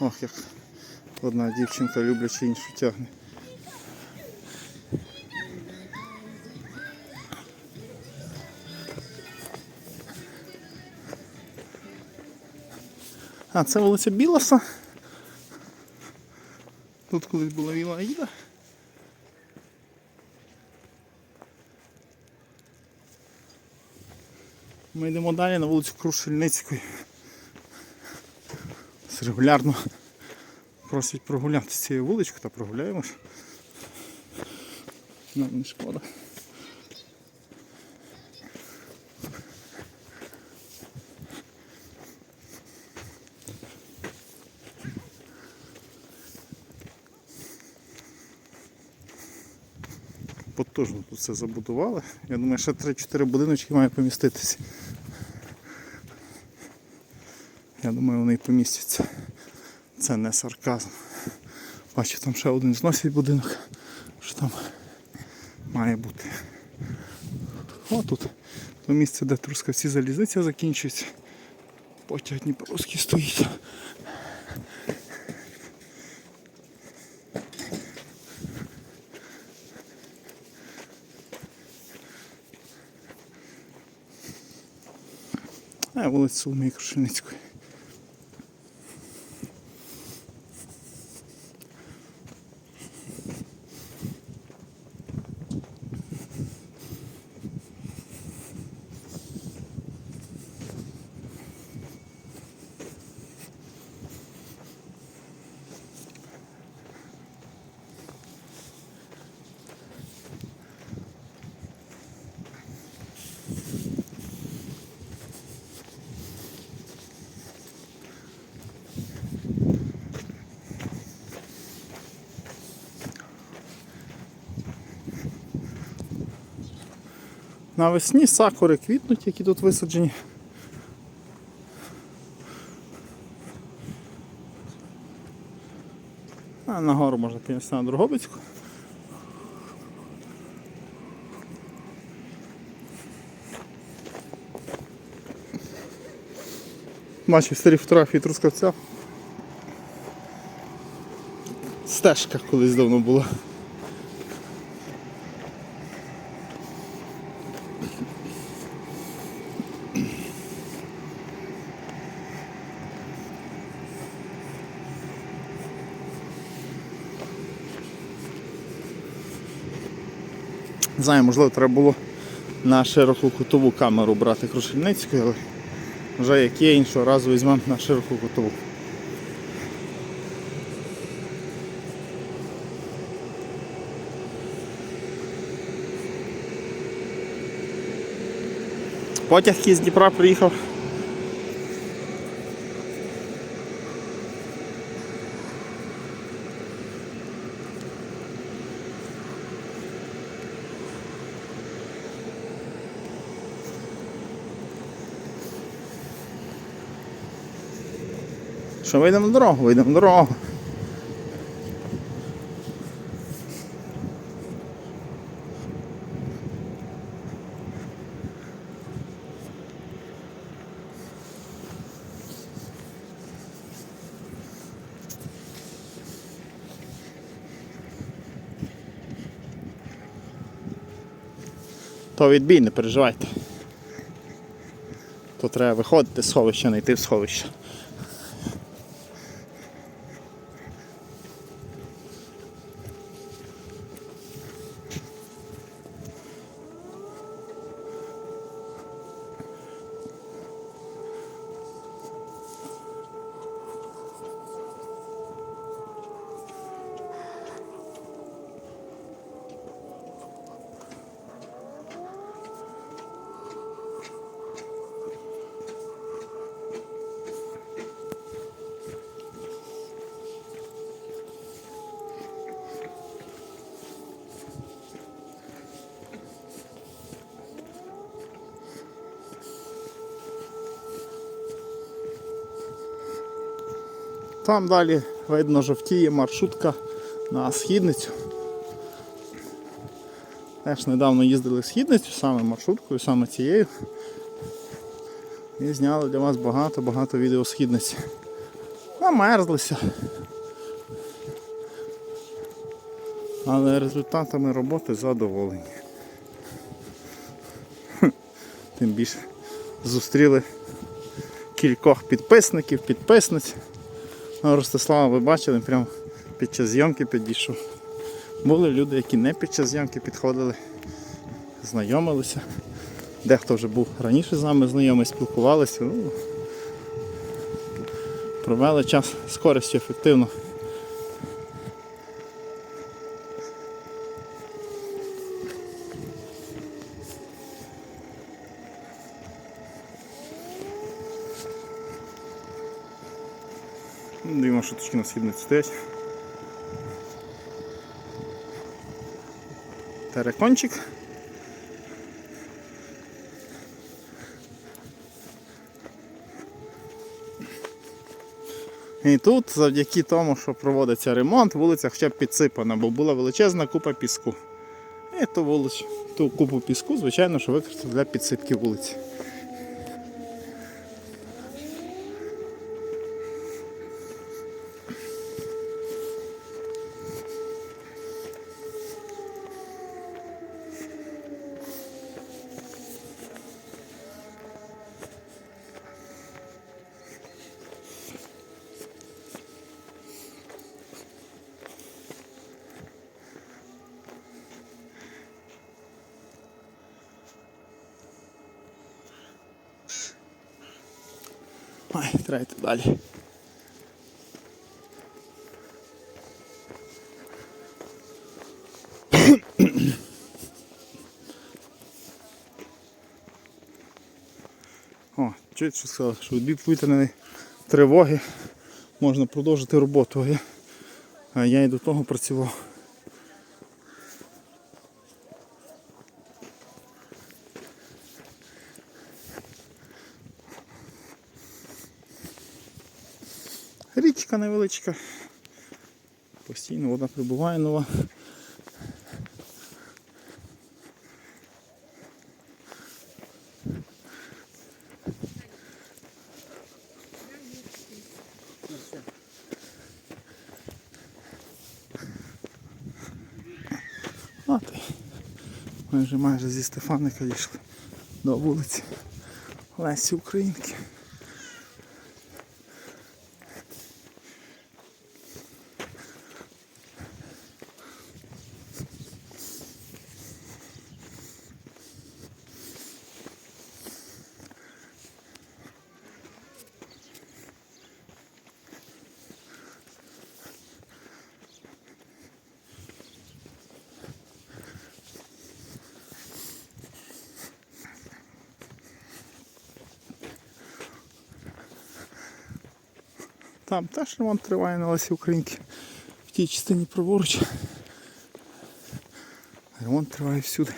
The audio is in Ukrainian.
Ох, як одна дівчинка люблячи іншу тягне. А, це вулиця Білоса. Тут колись була Віла Аїда. Ми йдемо далі на вулицю Крушельницької. Нас Регулярно просять прогулятися цією вуличкою та прогуляємось. Нам не шкода. Потужно тут все забудували. Я думаю, ще 3-4 будиночки має поміститися. Я думаю, вони помістяться. Це не сарказм. Бачу, там ще один зносить будинок. Що там має бути. О, тут то місце, де Трускавці залізниця закінчується. Потяг Дніпровський стоїть. А вулиця Соломії Крушельницької. Навесні сакури квітнуть, які тут висаджені. А нагору можна піднести на Дрогобицьку. Бачив старі фотографії трускавця. Стежка колись давно була. Не знаю, можливо, треба було на широку кутову камеру брати Крушельницьку, але вже як є, іншого разу візьмемо на широку кутову. Потяг із Дніпра приїхав. Що вийдемо на дорогу, вийдемо на дорогу. То відбій, не переживайте. То треба виходити з сховища, не йти в сховище. Там далі видно жовтіє маршрутка на східницю. Теж недавно їздили в східницю, саме маршруткою, саме цією. І зняли для вас багато-багато відео східниці. Намерзлися. Але результатами роботи задоволені. Тим більше зустріли кількох підписників, підписниць. А Ростислава ви бачили, прямо під час зйомки підійшов. Були люди, які не під час зйомки підходили, знайомилися. Дехто вже був раніше з нами знайомий, спілкувалися. Ну, провели час з користю ефективно. Дві маршруточки на східниці стоять. Терекончик. І тут, завдяки тому, що проводиться ремонт, вулиця хоча б підсипана, бо була величезна купа піску. І ту, вулицю, ту купу піску, звичайно, що використали для підсипки вулиці. Ай, треба йти далі. О, чують, що сказали, що від повітряної тривоги можна продовжити роботу. Я, я і до того працював. Річка невеличка. Постійно вода прибуває нова. І Ми вже майже зі Стефаника дійшли до вулиці Лесі Українки. Там теж ремонт триває на Лесі Українки. В тій частині праворуч. Ремонт триває всюди.